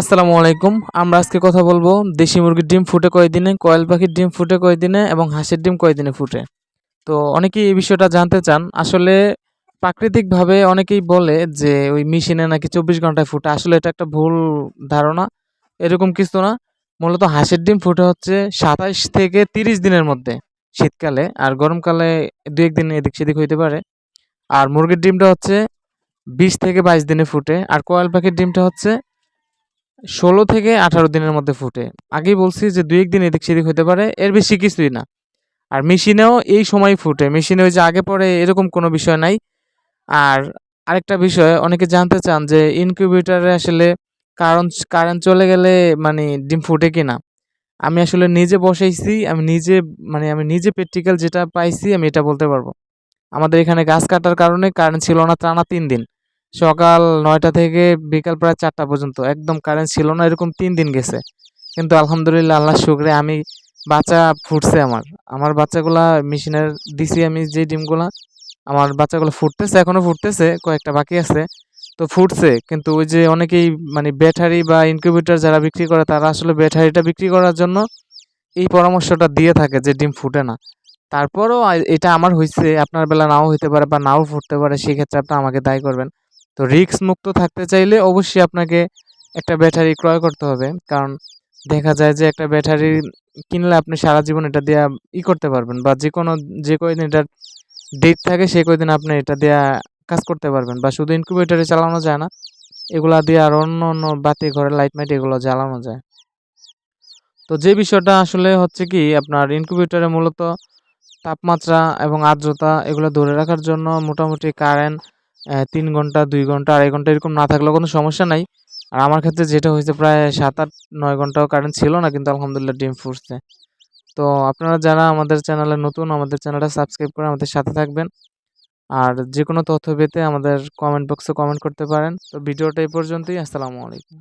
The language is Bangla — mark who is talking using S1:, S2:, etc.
S1: আসসালামু আলাইকুম। আমরা আজকে কথা বলব দেশি মুরগির ডিম ফুটে কয়দিনে, কয়েল পাখির ডিম ফুটে কয়দিনে এবং হাঁসের ডিম কয়দিনে ফুটে। তো অনেকেই এই বিষয়টা জানতে চান। আসলে প্রাকৃতিকভাবে অনেকেই বলে যে ওই মেশিনে নাকি চব্বিশ ঘন্টায় ফুটে। আসলে এটা একটা ভুল ধারণা, এরকম কিছু না। মূলত হাঁসের ডিম ফুটে হচ্ছে সাতাইশ থেকে তিরিশ দিনের মধ্যে, শীতকালে আর গরমকালে দু একদিন এদিক সেদিক হইতে পারে। আর মুরগির ডিমটা হচ্ছে বিশ থেকে বাইশ দিনে ফুটে। আর কয়েল পাখির ডিমটা হচ্ছে ষোলো থেকে আঠারো দিনের মধ্যে ফুটে। আগেই বলছি যে দুই একদিন এদিক সেদিক হতে পারে, এর বেশি কিছুই না। আর মেশিনেও এই সময় ফুটে। মেশিনে ওই যে আগে পরে এরকম কোনো বিষয় নাই। আর আরেকটা বিষয়, অনেকে জানতে চান যে ইনকিউবেটারে আসলে কারণ কারেন্ট চলে গেলে মানে ডিম ফুটে কি না আমি আসলে নিজে বসাইছি, আমি নিজে মানে আমি নিজে প্র্যাকটিক্যাল যেটা পাইছি, আমি এটা বলতে পারব। আমাদের এখানে গাছ কাটার কারণে কারেন্ট ছিল না টানা তিন দিন। সকাল নয়টা থেকে বিকাল প্রায় চারটা পর্যন্ত। একদম কারেন্ট ছিল না, এরকম তিন দিন গেছে। কিন্তু আলহামদুলিল্লাহ আল্লাহ শুক্রে আমি বাচ্চা ফুটছে আমার। আমার বাচ্চাগুলা মেশিনের দিছি আমি যে ডিমগুলা, আমার বাচ্চাগুলো ফুটতেছে, এখনও ফুটতেছে, কয়েকটা বাকি আছে। তো ফুটছে, কিন্তু ওই যে অনেকেই মানে ব্যাটারি বা ইনকিউবেটর যারা বিক্রি করে, তারা আসলে ব্যাটারিটা বিক্রি করার জন্য এই পরামর্শটা দিয়ে থাকে যে ডিম ফুটে না। তারপরও এটা আমার হয়েছে আপনার বেলা নাও হইতে পারে বা নাও ফুটতে পারে, সেক্ষেত্রে আপনি আমাকে দায়ী করবেন। তো রিস্ক মুক্ত থাকতে চাইলে অবশ্যই আপনাকে একটা ব্যাটারি ক্রয় করতে হবে। কারণ দেখা যায় যে একটা ব্যাটারি কিনলে আপনি সারা জীবন এটা দেওয়া ই করতে পারবেন বা যে কোনো যে কয়দিন এটার ডেট থাকে সেই কয়দিন আপনি এটা দিয়ে কাজ করতে পারবেন বা শুধু ইনকিউবেটরে চালানো যায় না, এগুলা দিয়ে আর অন্য অন্য বাতি ঘরে লাইট মাইট এগুলো জ্বালানো যায়। তো যে বিষয়টা আসলে হচ্ছে কি, আপনার ইনকিউবেটরে মূলত তাপমাত্রা এবং আর্দ্রতা এগুলো ধরে রাখার জন্য মোটামুটি কারেন্ট তিন ঘণ্টা, দুই ঘণ্টা, আড়াই ঘণ্টা এরকম না থাকলেও কোনো সমস্যা নাই। আর আমার ক্ষেত্রে যেটা হয়েছে প্রায় সাত আট, নয় ঘন্টাও কারেন্ট ছিল না, কিন্তু আলহামদুলিল্লাহ ডিম ফুটছে। তো আপনারা যারা আমাদের চ্যানেলে নতুন, আমাদের চ্যানেলটা সাবস্ক্রাইব করে আমাদের সাথে থাকবেন। আর যে কোনো তথ্য পেতে আমাদের কমেন্ট বক্সে কমেন্ট করতে পারেন। তো ভিডিওটা এই পর্যন্তই, আসসালামু আলাইকুম।